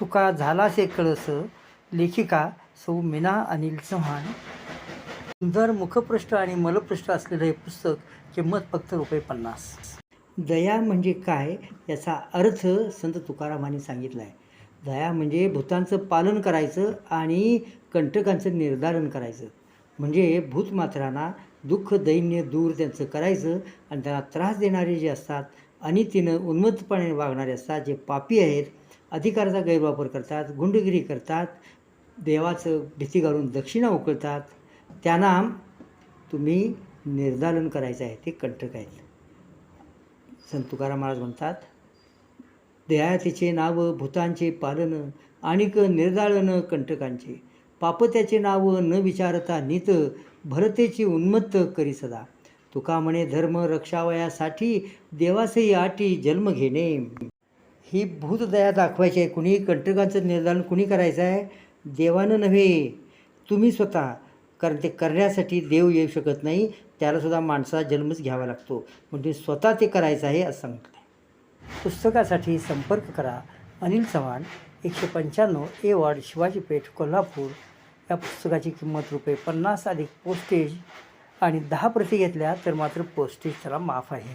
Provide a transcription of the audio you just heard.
तुका झालासे कळस लेखिका सौ मीना अनिल चव्हाण. सुंदर मुखपृष्ठ आणि मलपृष्ठ असलेलं हे पुस्तक किंमत फक्त रुपये पन्नास. दया म्हणजे काय याचा अर्थ संत तुकारामांनी सांगितला आहे दया म्हणजे भूतांचं पालन करायचं आणि कंटकांचं निर्धारण करायचं. म्हणजे भूतमात्रांना दुःख दैन्य दूर त्यांचं करायचं आणि त्यांना त्रास देणारे जे असतात आणि तिनं उन्मत्तपणे वागणारे असतात जे पापी आहेत अधिकाराचा गैरवापर करतात गुंडगिरी करतात देवाचं भीती घालून दक्षिणा उकळतात. त्यांना तुम्ही निर्दालन करायचं आहे ते कंटक आहेत. संत तुकाराम महाराज म्हणतात देहातीचे नाव भूतांचे पालन आणिक निर्दाळन कंटकांचे. पापत्याचे नाव न विचारता नीत भरतेची उन्मत्त करी सदा. तुका म्हणे धर्म रक्षावयासाठी देवासही आटी जन्म घेणे. ही भूतदया दाखवायची आहे. कुणी कंटकांचं निर्धारण कुणी करायचं आहे? देवानं नव्हे. तुम्ही स्वतः कारण ते करण्यासाठी देव येऊ शकत नाही. त्यालासुद्धा माणसाचा जन्मच घ्यावा लागतो. म्हणजे स्वतः ते करायचं आहे असं सांगितलं पुस्तकासाठी संपर्क करा. अनिल चव्हाण एकशे पंच्याण्णव ए वॉर्ड शिवाजी पेठ कोल्हापूर. या पुस्तकाची किंमत रुपये पन्नास अधिक पोस्टेज आणि दहा प्रती घेतल्या तर मात्र पोस्टेज त्याला माफ आहे.